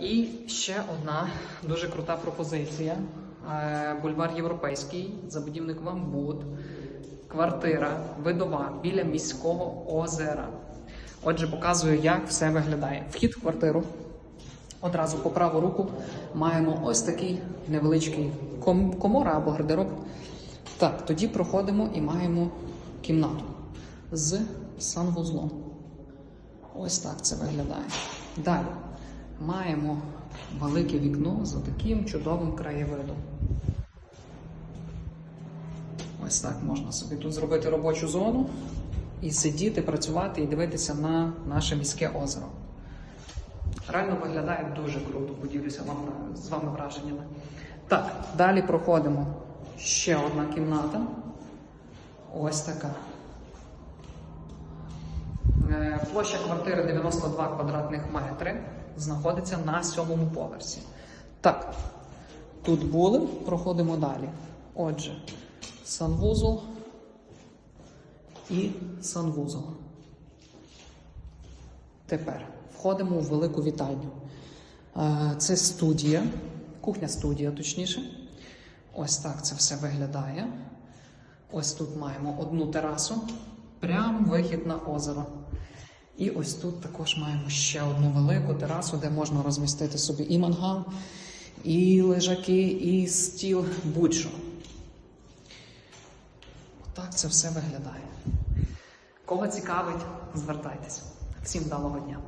І ще одна дуже крута пропозиція. Е, Бульвар Європейський, забудівник Вамбуд, квартира видова біля міського озера. Отже, показую, як все виглядає. Вхід в квартиру. Одразу по праву руку маємо ось такий невеличкий ком- комора або гардероб. Так, тоді проходимо і маємо кімнату з санвузлом. Ось так це виглядає. Далі маємо велике вікно з таким чудовим краєвидом. Ось так можна собі тут зробити робочу зону і сидіти, працювати і дивитися на наше міське озеро. Реально виглядає дуже круто, поділюся вам з вами враженнями. Так, далі проходимо. Ще одна кімната. Ось така. Е, Площа квартири 92 квадратних метри знаходиться на сьомому поверсі. Так, тут були, проходимо далі. Отже, санвузол і санвузол. Тепер входимо у велику вітальню. Е, Це студія, кухня-студія, точніше. Ось так це все виглядає. Ось тут маємо одну терасу, прям вихід на озеро. І ось тут також маємо ще одну велику терасу, де можна розмістити собі і мангал, і лежаки, і стіл, будь-що. Отак це все виглядає. Кого цікавить, звертайтеся. Всім вдалого дня!